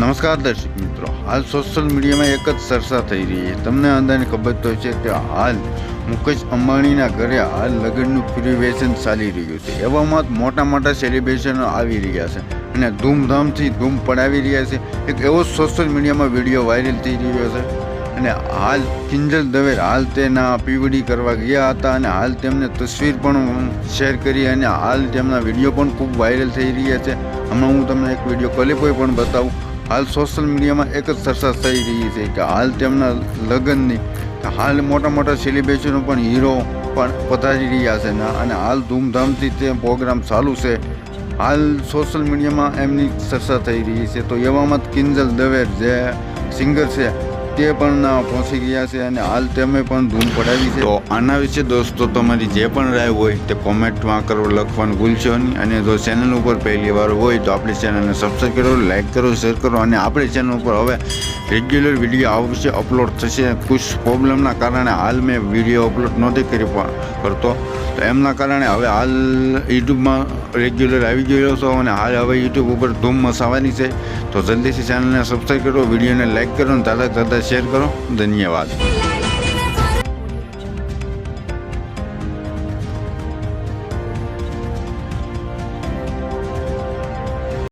નમસ્કાર દર્શક મિત્રો. હાલ સોશિયલ મીડિયામાં એક જ ચર્ચા થઈ રહી છે. તમને અંદાજને ખબર તો છે કે હાલ મુકેશ અંબાણીના ઘરે હાલ લગ્નનું પ્રિવેશન ચાલી રહ્યું છે. એવામાં મોટા મોટા સેલિબ્રેશનો આવી રહ્યા છે અને ધૂમધામથી ધૂમ પડાવી રહ્યા છે. એક એવો સોશિયલ મીડિયામાં વીડિયો વાયરલ થઈ રહ્યો છે અને હાલ કિંજલ દવે હાલ તેના પીવડી કરવા ગયા હતા અને હાલ તેમને તસવીર પણ શેર કરી અને હાલ તેમના વીડિયો પણ ખૂબ વાયરલ થઈ રહ્યા છે. હમણાં હું તમને એક વીડિયો ક્લિપો પણ બતાવું. હાલ સોશિયલ મીડિયામાં એક જ ચર્ચા થઈ રહી છે કે હાલ તેમના લગ્નની હાલ મોટા મોટા સેલિબ્રેશનો પણ હીરો પણ પધારી રહ્યા છે ને, અને હાલ ધૂમધામથી તે પ્રોગ્રામ ચાલુ છે. હાલ સોશિયલ મીડિયામાં એમની ચર્ચા થઈ રહી છે. તો એવામાં કિંજલ દવે જે સિંગર છે તે પણ પહોંચી ગયા છે અને હાલ તમે પણ ધૂમ પડાવી છે. તો આના વિશે દોસ્તો તમારી જે પણ રાય હોય તે કોમેન્ટમાં કરો લખવાનું ભૂલશો નહીં. અને જો ચેનલ ઉપર પહેલી વાર હોય તો આપણી ચેનલને સબસ્ક્રાઈબ કરો લાઇક કરો શેર કરો અને આપણી ચેનલ ઉપર હવે રેગ્યુલર વીડિયો આવશે અપલોડ થશે. કુછ પ્રોબ્લેમના કારણે હાલ મેં વીડિયો અપલોડ નહોતી કરી પણ કરતો. તો એમના કારણે હવે હાલ યુટ્યુબમાં રેગ્યુલર આવી ગયો છો અને હાલ હવે યુટ્યુબ ઉપર ધૂમ મસાવાની છે. તો જલ્દીથી ચેનલને સબસ્ક્રાઈબ કરો, વિડીયોને લાઇક કરો અને તાતા તાતા શેર કરો. ધન્યવાદ.